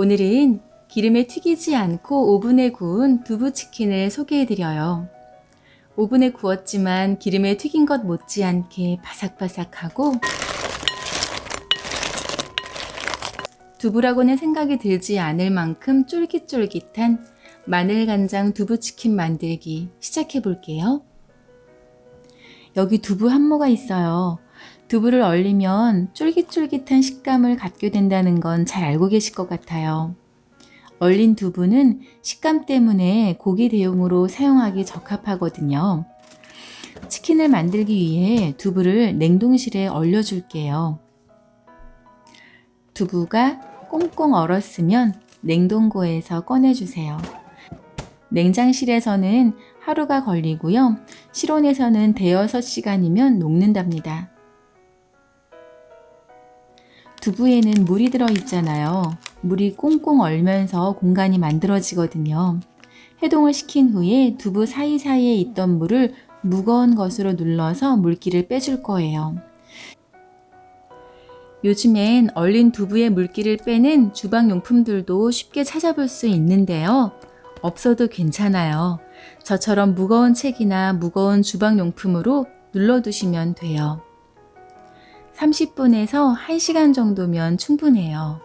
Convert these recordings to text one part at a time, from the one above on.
오늘은 기름에 튀기지 않고 오븐에 구운 두부치킨을 소개해드려요. 오븐에 구웠지만 기름에 튀긴 것 못지않게 바삭바삭하고 두부라고는 생각이 들지 않을 만큼 쫄깃쫄깃한 마늘 간장 두부치킨 만들기 시작해 볼게요. 여기 두부 한 모가 있어요. 두부를 얼리면 쫄깃쫄깃한 식감을 갖게 된다는 건 잘 알고 계실 것 같아요. 얼린 두부는 식감 때문에 고기 대용으로 사용하기 적합하거든요. 치킨을 만들기 위해 두부를 냉동실에 얼려줄게요. 두부가 꽁꽁 얼었으면 냉동고에서 꺼내주세요. 냉장실에서는 하루가 걸리고요. 실온에서는 대여섯 시간이면 녹는답니다. 두부에는 물이 들어있잖아요. 물이 꽁꽁 얼면서 공간이 만들어지거든요. 해동을 시킨 후에 두부 사이사이에 있던 물을 무거운 것으로 눌러서 물기를 빼줄 거예요. 요즘엔 얼린 두부의 물기를 빼는 주방용품들도 쉽게 찾아볼 수 있는데요. 없어도 괜찮아요. 저처럼 무거운 책이나 무거운 주방용품으로 눌러두시면 돼요. 30분에서 1시간 정도면 충분해요.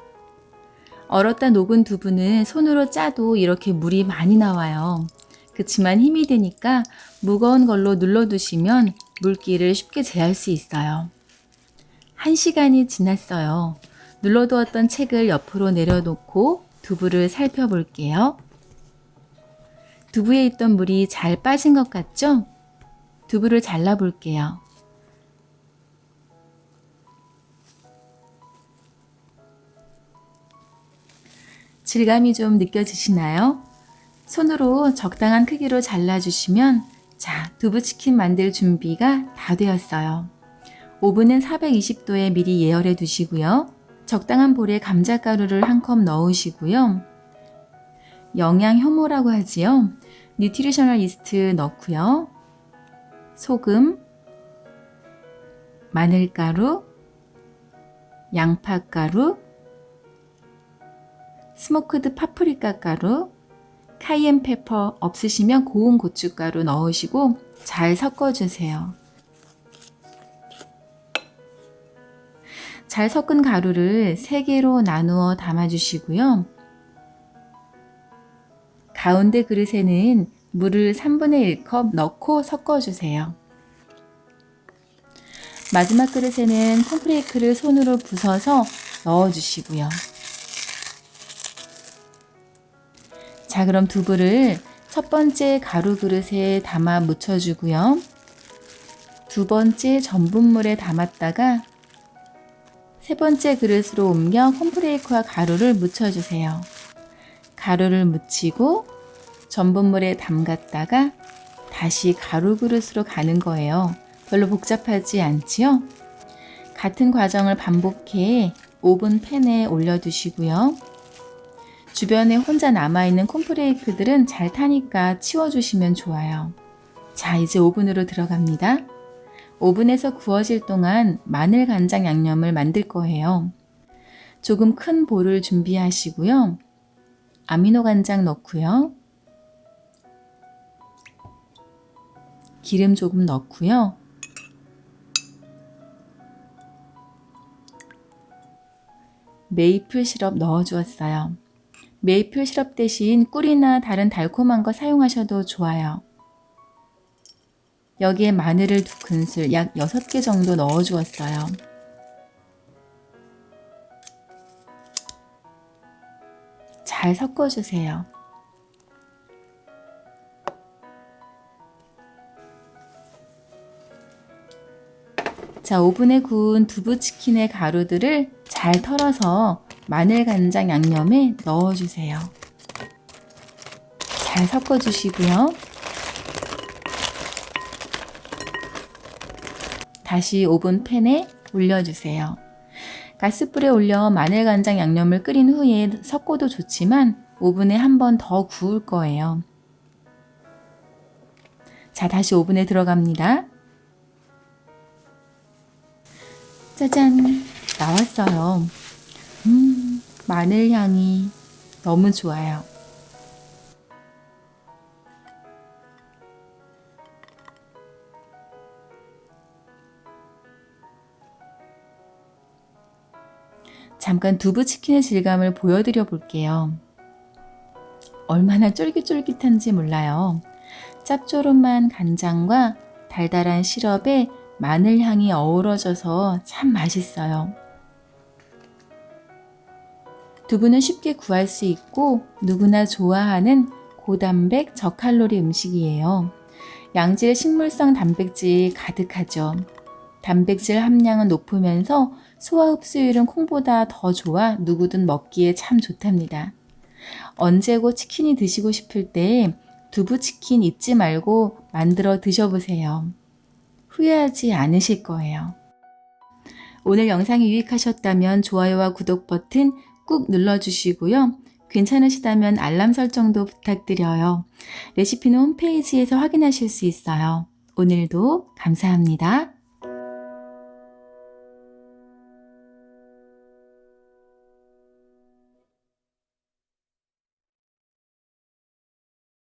얼었다 녹은 두부는 손으로 짜도 이렇게 물이 많이 나와요. 그치만 힘이 드니까 무거운 걸로 눌러두시면 물기를 쉽게 제할 수 있어요. 1시간이 지났어요. 눌러두었던 책을 옆으로 내려놓고 두부를 살펴볼게요. 두부에 있던 물이 잘 빠진 것 같죠? 두부를 잘라볼게요. 질감이 좀 느껴지시나요? 손으로 적당한 크기로 잘라주시면 자, 두부치킨 만들 준비가 다 되었어요. 오븐은 420도에 미리 예열해 두시고요. 적당한 볼에 감자가루를 한 컵 넣으시고요. 영양 효모라고 하지요. 뉴트리셔널 이스트 넣고요. 소금, 마늘가루, 양파가루, 스모크드 파프리카 가루, 카이엔 페퍼 없으시면 고운 고춧가루 넣으시고 잘 섞어주세요. 잘 섞은 가루를 3개로 나누어 담아주시고요. 가운데 그릇에는 물을 3분의 1컵 넣고 섞어주세요. 마지막 그릇에는 콘프레이크를 손으로 부숴서 넣어주시고요. 자, 그럼 두부를 첫 번째 가루 그릇에 담아 묻혀주고요. 두 번째 전분물에 담았다가 세 번째 그릇으로 옮겨 콘프레이크와 가루를 묻혀주세요. 가루를 묻히고 전분물에 담갔다가 다시 가루 그릇으로 가는 거예요. 별로 복잡하지 않지요? 같은 과정을 반복해 오븐 팬에 올려두시고요. 주변에 혼자 남아있는 콘프레이크들은 잘 타니까 치워주시면 좋아요. 자, 이제 오븐으로 들어갑니다. 오븐에서 구워질 동안 마늘 간장 양념을 만들 거예요. 조금 큰 볼을 준비하시고요. 아미노 간장 넣고요. 기름 조금 넣고요. 메이플 시럽 넣어 주었어요. 메이플 시럽 대신 꿀이나 다른 달콤한 거 사용하셔도 좋아요. 여기에 마늘을 두 큰술, 약 6개 정도 넣어 주었어요. 잘 섞어 주세요. 자, 오븐에 구운 두부치킨의 가루들을 잘 털어서 마늘 간장 양념에 넣어주세요. 잘 섞어주시고요. 다시 오븐 팬에 올려주세요. 가스불에 올려 마늘 간장 양념을 끓인 후에 섞어도 좋지만 오븐에 한 번 더 구울 거예요. 자, 다시 오븐에 들어갑니다. 짜잔! 나왔어요. 음, 마늘 향이 너무 좋아요. 잠깐 두부 치킨의 질감을 보여드려 볼게요. 얼마나 쫄깃쫄깃한지 몰라요. 짭조름한 간장과 달달한 시럽에 마늘 향이 어우러져서 참 맛있어요. 두부는 쉽게 구할 수 있고 누구나 좋아하는 고단백 저칼로리 음식이에요. 양질의 식물성 단백질이 가득하죠. 단백질 함량은 높으면서 소화 흡수율은 콩보다 더 좋아 누구든 먹기에 참 좋답니다. 언제고 치킨이 드시고 싶을 때 두부 치킨 잊지 말고 만들어 드셔보세요. 후회하지 않으실 거예요. 오늘 영상이 유익하셨다면 좋아요와 구독 버튼 꾹 눌러주시고요. 괜찮으시다면 알람 설정도 부탁드려요. 레시피는 홈페이지에서 확인하실 수 있어요. 오늘도 감사합니다.